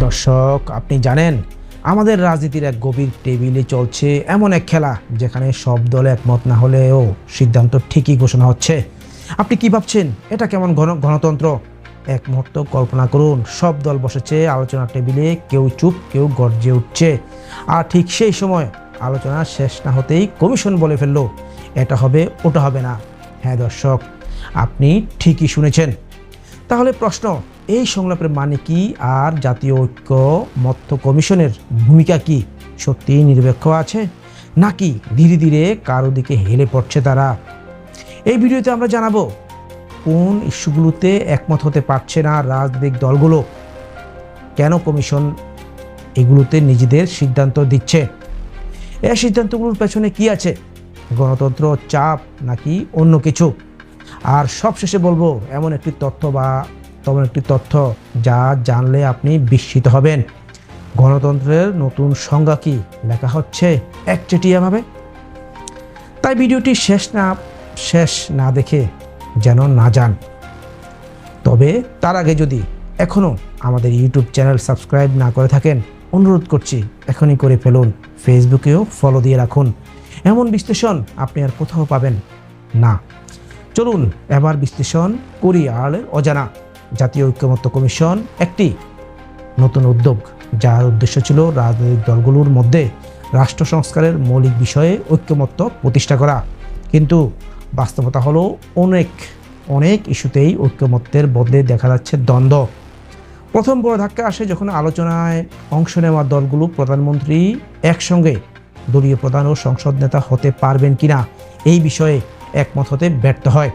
দর্শক, আপনি জানেন, আমাদের রাজনীতির এক গভীর টেবিলে চলছে এমন এক খেলা, যেখানে সব দল একমত না হলেও সিদ্ধান্ত ঠিকই ঘোষণা হচ্ছে। আপনি কি ভাবছেন? এটা কেমন গণ গণতন্ত্র? এক মুহূর্ত কল্পনা করুন, সব দল বসেছে, আলোচনার টেবিলে কেউ চুপ, কেউ গর্জে উঠছে। আর ঠিক সেই সময় আলোচনা শেষ না হতেই কমিশন বলে ফেলল, এটা হবে, ওটা হবে না। হ্যাঁ দর্শক, আপনি ঠিকই শুনেছেন। তাহলে প্রশ্ন এই সংলাপের মানে কি? আর জাতীয় ঐক্য মত্য কমিশনের ভূমিকা কি? সত্যি নিরপেক্ষ আছে? নাকি ধীরে ধীরে কারও দিকে হেলে পড়ছে তারা? এই ভিডিওতে আমরা জানাব, কোন ইস্যুগুলোতে একমত হতে পারছে না রাজনৈতিক দলগুলো? কেন কমিশন এগুলোতে নিজেদের সিদ্ধান্ত দিচ্ছে? এই সিদ্ধান্তগুলোর পেছনে কি আছে? গণতন্ত্র চাপ নাকি অন্য কিছু? আর সবশেষে বলব, এমন একটি তথ্য বা তেমন একটি তথ্য যা জানলে আপনি বিস্মিত হবেন। গণতন্ত্রের নতুন সংজ্ঞা কি? লেখা হচ্ছে একচেটিয়াভাবে। তাই ভিডিওটি শেষ না শেষ না দেখে যেন না যান। তবে তার আগে যদি এখনও আমাদের ইউটিউব চ্যানেল সাবস্ক্রাইব না করে থাকেন, অনুরোধ করছি এখনই করে ফেলুন, ফেসবুকেও ফলো দিয়ে রাখুন। এমন বিশ্লেষণ আপনি আর কোথাও পাবেন না। চলুন, এবার বিশ্লেষণ করি আর অজানা। জাতীয় ঐক্যমত্য কমিশন একটি নতুন উদ্যোগ, যার উদ্দেশ্য ছিল রাজনৈতিক দলগুলোর মধ্যে রাষ্ট্র সংস্কারের মৌলিক বিষয়ে ঐক্যমত্য প্রতিষ্ঠা করা। কিন্তু বাস্তবতা হলো অনেক অনেক ইস্যুতেই ঐক্যমত্যের বদলে দেখা যাচ্ছে দ্বন্দ্ব। প্রথম বড় ধাক্কা আসে যখন আলোচনায় অংশ নেওয়া দলগুলো প্রধানমন্ত্রী একসঙ্গে দলীয় প্রধান ও সংসদ নেতা হতে পারবেন কিনা, এই বিষয়ে একমত হতে ব্যর্থ হয়।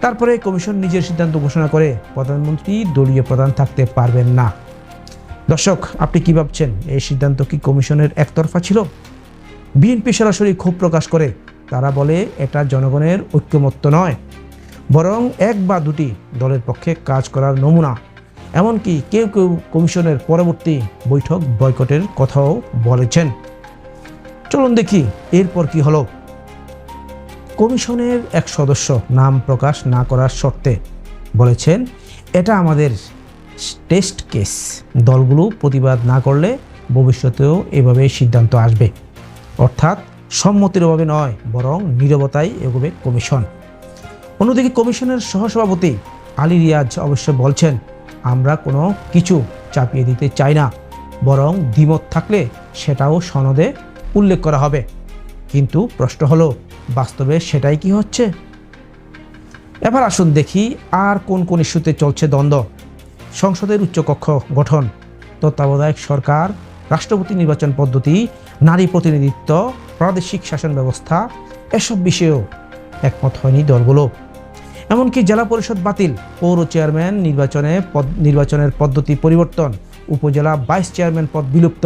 তারপরে কমিশন নিজের সিদ্ধান্ত ঘোষণা করে প্রধানমন্ত্রী দলীয় প্রধান থাকতে পারবেন না। দর্শক, আপনি কি ভাবছেন? এই সিদ্ধান্ত কি কমিশনের একতরফা ছিল? বিএনপি সরাসরি ক্ষোভ প্রকাশ করে। তারা বলে, এটা জনগণের ঐক্যমত্য নয়। বরং এক বা দুটি দলের পক্ষে কাজ করার নমুনা। এমনকি কেউ কেউ কমিশনের পরবর্তী বৈঠক বয়কটের কথাও বলেছেন। চলুন দেখি, এরপর কি হলো। কমিশনের এক সদস্য নাম প্রকাশ না করার শর্তে বলেছেন, এটা আমাদের টেস্ট কেস। দলগুলো প্রতিবাদ না করলে ভবিষ্যতেও এভাবে সিদ্ধান্ত আসবে। অর্থাৎ সম্মতির অভাবে নয়, বরং নীরবতায় এগোবে কমিশন। অন্যদিকে কমিশনের সহসভাপতি আলী রিয়াজ অবশ্য বলছেন, আমরা কোনো কিছু চাপিয়ে দিতে চাই না, বরং দ্বিমত থাকলে সেটাও সনদে উল্লেখ করা হবে। কিন্তু প্রশ্ন হলো, বাস্তবে সেটাই কি হচ্ছে? এবার আসুন দেখি আর কোন কোন ইস্যুতে চলছে দ্বন্দ্ব। সংসদের উচ্চকক্ষ গঠন, তত্ত্বাবধায়ক সরকার, রাষ্ট্রপতি নির্বাচন পদ্ধতি, নারী প্রতিনিধিত্ব, প্রাদেশিক শাসন ব্যবস্থা, এসব বিষয়েও একমত হয়নি দলগুলো। এমনকি জেলা পরিষদ বাতিল, পৌর চেয়ারম্যান নির্বাচনে পদ, নির্বাচনের পদ্ধতি পরিবর্তন, উপজেলা ভাইস চেয়ারম্যান পদ বিলুপ্ত,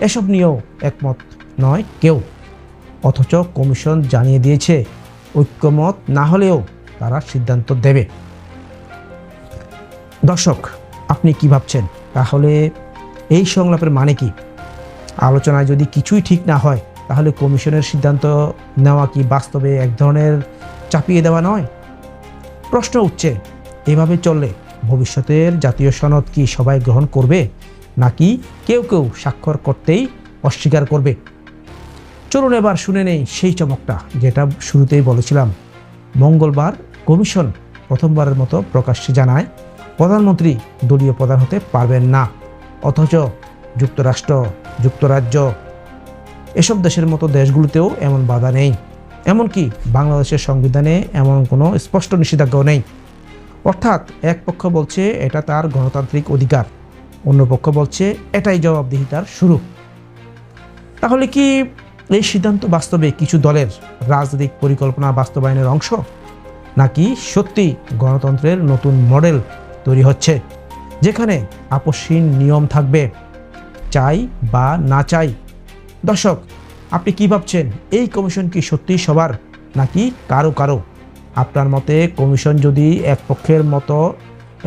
এসব নিয়েও একমত নয় কেউ। অথচ কমিশন জানিয়ে দিয়েছে, ঐক্যমত না হলেও তারা সিদ্ধান্ত দেবে। দর্শক, আপনি কি ভাবছেন? তাহলে এই সংলাপের মানে কি? আলোচনায় যদি কিছুই ঠিক না হয়, তাহলে কমিশনের সিদ্ধান্ত নেওয়া কি বাস্তবে এক ধরনের চাপিয়ে দেওয়া নয়? প্রশ্ন উঠছে, এভাবে চললে ভবিষ্যতের জাতীয় সনদ কি সবাই গ্রহণ করবে? নাকি কেউ কেউ স্বাক্ষর করতেই অস্বীকার করবে? চলুন এবার শুনে নেই সেই চমকটা, যেটা শুরুতেই বলেছিলাম। মঙ্গলবার কমিশন প্রথমবারের মতো প্রকাশ্যে জানায়, প্রধানমন্ত্রী দলীয় প্রধান হতে পারবেন না, অথচ যুক্তরাষ্ট্র, যুক্তরাজ্য, এসব দেশের মতো দেশগুলোতেও এমন বাধা নেই। এমনকি বাংলাদেশের সংবিধানে এমন কোনো স্পষ্ট নিষেধাজ্ঞাও নেই। অর্থাৎ এক পক্ষ বলছে এটা তার গণতান্ত্রিক অধিকার, অন্য পক্ষ বলছে এটাই জবাবদিহিতার শুরু। তাহলে কি এই সিদ্ধান্ত বাস্তবে কিছু দলের রাজনৈতিক পরিকল্পনা বাস্তবায়নের অংশ? নাকি সত্যি গণতন্ত্রের নতুন মডেল তৈরি হচ্ছে, যেখানে আপসহীন নিয়ম থাকবে? চাই বা না চাই? দর্শক, আপনি কি ভাবছেন, এই কমিশন কি সত্যি সবার, নাকি কারও কারও? আপনার মতে কমিশন যদি এক পক্ষের মতো,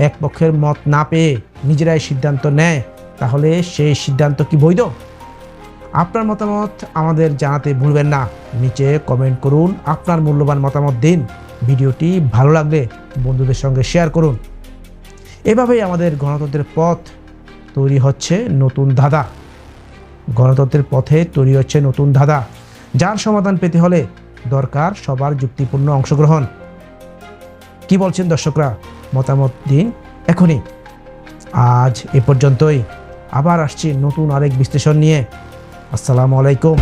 এক পক্ষের মত না পেয়ে নিজেরাই সিদ্ধান্ত নেয়, তাহলে সেই সিদ্ধান্ত কি বৈধ? আপনার মতামত আমাদের জানাতে ভুলবেন না। নিচে কমেন্ট করুন আপনার মূল্যবান মতামত দিন। ভিডিওটি ভালো লাগলে বন্ধুদের সঙ্গে শেয়ার করুন। এভাবেই আমাদের গণতন্ত্রের পথ তৈরি হচ্ছে নতুন ধাঁধা। গণতন্ত্রের পথে তৈরি হচ্ছে নতুন ধাঁধা। যার সমাধান পেতে হলে দরকার সবার যুক্তিপূর্ণ অংশগ্রহণ। কি বলছেন দর্শকরা? মতামত দিন এখনই। আজ এ পর্যন্তই। আবার আসছি নতুন আরেক বিশ্লেষণ নিয়ে। আসসালামু আলাইকুম।